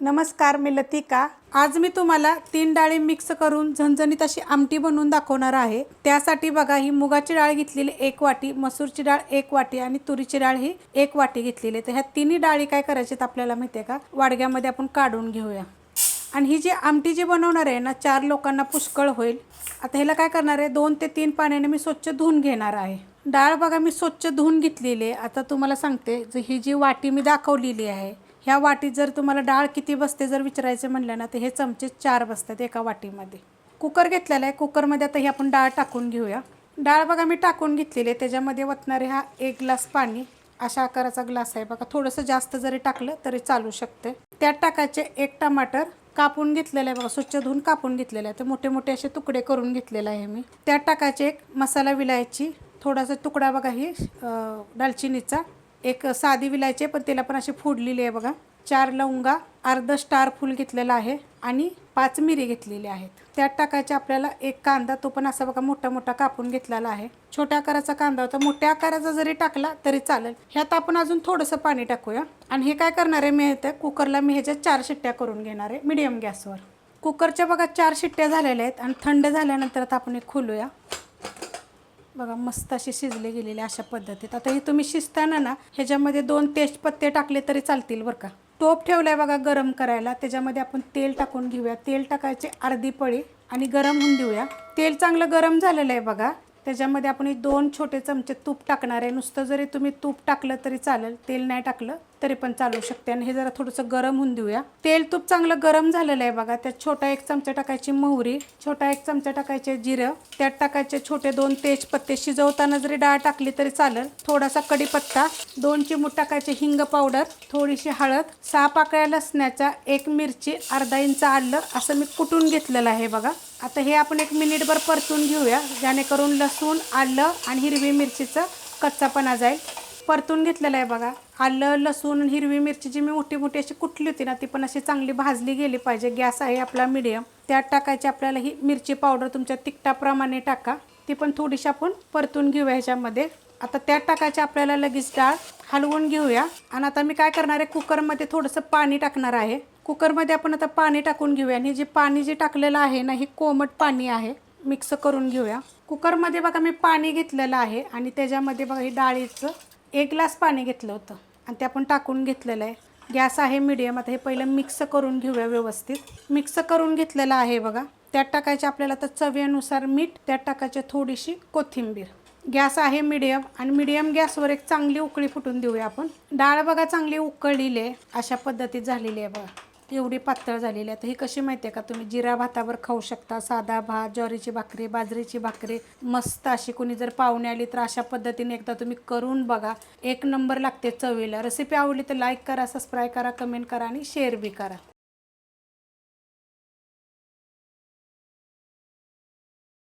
नमस्कार मी लतिका. आज मी तुम्हाला तीन डाळी मिक्स करून झणझणीत अशी आमटी बनवून दाखवणार आहे. त्यासाठी बघा ही मुगाची डाळ घेतलेली एक वाटी मसूरची डाळ एक वाटी आणि तुरीची डाळ ही एक वाटी घेतलेली. आहे. तर ह्या तिन्ही डाळी काय करायच्यात आपल्याला माहिती आहे का? वाडग्यामध्ये आपण काढून घेऊया. आणि ही जी आमटी जी बनवणार आहे ना चार लोकांना पुष्कळ होईल. आता ह्याला काय करणार आहे? दोन ते तीन पाण्याने मी स्वच्छ धुवून घेणार आहे. डाळ बघा मी स्वच्छ धुवून घेतलेली आहे. आता तुम्हाला सांगते ही जी वाटी मी दाखवलेली आहे ह्या वाटीत जर तुम्हाला डाळ किती बसते जर विचारायचं म्हणलं ना तर हे चमचे चार बसतात एका वाटीमध्ये. कुकर घेतलेला आहे. कुकरमध्ये आता ही आपण डाळ टाकून घेऊया. डाळ बघा मी टाकून घेतलेली आहे. त्याच्यामध्ये वतणारे हा एक ग्लास पाणी अशा आकाराचा ग्लास आहे बघा. थोडंसं जास्त जरी टाकलं तरी चालू शकते. त्यात टाकायचे एक टमाटर कापून घेतलेलं आहे बघा. स्वच्छ धुवून कापून घेतलेलं आहे. ते मोठे मोठे असे तुकडे करून घेतलेले आहे मी. त्यात टाकायचे एक मसाला विलायची. थोडासा तुकडा बघा ही दालचिनीचा. एक साधी विलायची आहे, पण त्याला पण अशी फोडलेली आहे बघा. चार लवंगा अर्ध स्टार फूल घेतलेलं आहे आणि पाच मिरी घेतलेली आहेत. त्यात टाकायचे आपल्याला एक कांदा तो पण असा बघा मोठा मोठा कापून घेतलेला आहे. छोट्या आकाराचा कांदा होता मोठ्या आकाराचा जरी टाकला तरी चालेल. ह्यात आपण अजून थोडंसं पाणी टाकूया. आणि हे काय करणार आहे मी इथं कुकरला मी ह्याच्या चार शिट्ट्या करून घेणार आहे मिडियम गॅसवर. कुकरच्या बघा चार शिट्ट्या झालेल्या आहेत आणि थंड झाल्यानंतर आता आपण हे खोलूया. बघा मस्त अशी शिजले गेलेले अशा पद्धतीत. आता हे तुम्ही शिजताना ना ह्याच्यामध्ये दोन तेजपत्ते टाकले तरी चालतील बरं का. टोप ठेवलाय बघा गरम करायला. त्याच्यामध्ये आपण तेल टाकून घेऊया. तेल टाकायचे अर्धी पळी आणि गरम होऊन देऊया. तेल चांगलं गरम झालेलं आहे बघा. त्याच्यामध्ये आपण हे दोन छोटे चमचे तूप टाकणार आहे. नुसतं जरी तुम्ही तूप टाकलं तरी चालेल. तेल नाही टाकलं तरी पण चालू शकते. आणि हे जरा थोडंसं गरम होऊन देऊया. तेल तूप चांगलं गरम झालेलं आहे बघा. त्यात छोटा एक चमचा टाकायची मोहरी छोटा एक चमचा टाकायचे जिरं त्यात टाकायचे छोटे दोन तेजपत्ते शिजवताना जरी डाळ टाकली तरी चालेल. थोडासा कढीपत्ता दोन चिमूट टाकायचे हिंग पावडर थोडीशी हळद सहा पाकळ्या लसण्याचा एक मिरची अर्धा इंच आलं असं मी कुटून घेतलेलं आहे बघा. आता हे आपण एक मिनिटभर परतून घेऊया. जेणेकरून लसूण आलं आणि हिरवी मिरचीचं कच्चापणा जाईल. परतून घेतलेलं आहे बघा. आलं लसूण आणि हिरवी मिरची जी मी मोठी मोठी अशी कुठली होती ना ती पण अशी चांगली भाजली गेली पाहिजे. गॅस आहे आपला मिडियम त्यात टाकायची आपल्याला ही मिरची पावडर तुमच्या तिखटाप्रमाणे टाका. ती पण थोडीशी आपण परतून घेऊया ह्याच्यामध्ये. आता त्यात टाकायची आपल्याला लगेच डाळ. हलवून घेऊया. आणि आता मी काय करणार आहे कुकरमध्ये थोडंसं पाणी टाकणार आहे. कुकरमध्ये आपण आता पाणी टाकून घेऊया. आणि जे पाणी जे टाकलेलं आहे ना हे कोमट पाणी आहे. मिक्स करून घेऊया. कुकरमध्ये बघा मी पाणी घेतलेलं आहे. आणि त्याच्यामध्ये बघा हे डाळीचं एक ग्लास पाणी घेतलं होतं. आणि ते आपण टाकून घेतलेलं आहे. गॅस आहे मिडियम आता हे पहिलं मिक्स करून घेऊया व्यवस्थित. मिक्स करून घेतलेलं आहे बघा. त्यात टाकायचे आपल्याला तर चवीनुसार मीठ त्यात टाकायचे थोडीशी कोथिंबीर. गॅस आहे मिडियम आणि मिडियम गॅसवर एक चांगली उकळी फुटून देऊया आपण. डाळ बघा चांगली उकळलेली आहे अशा पद्धतीत झालेली आहे बघा. एवढी पातळ झालेली आहे. तर ही कशी माहिती आहे का? तुम्ही जिरा भातावर खाऊ शकता साधा भात ज्वारीची भाकरी बाजरीची भाकरी मस्त अशी कोणी जर पाहुणे आली तर अशा पद्धतीने एकदा तुम्ही करून बघा. एक नंबर लागते चवीला. रेसिपी आवडली तर लाईक करा सबस्क्राईब करा कमेंट करा आणि शेअर बी करा.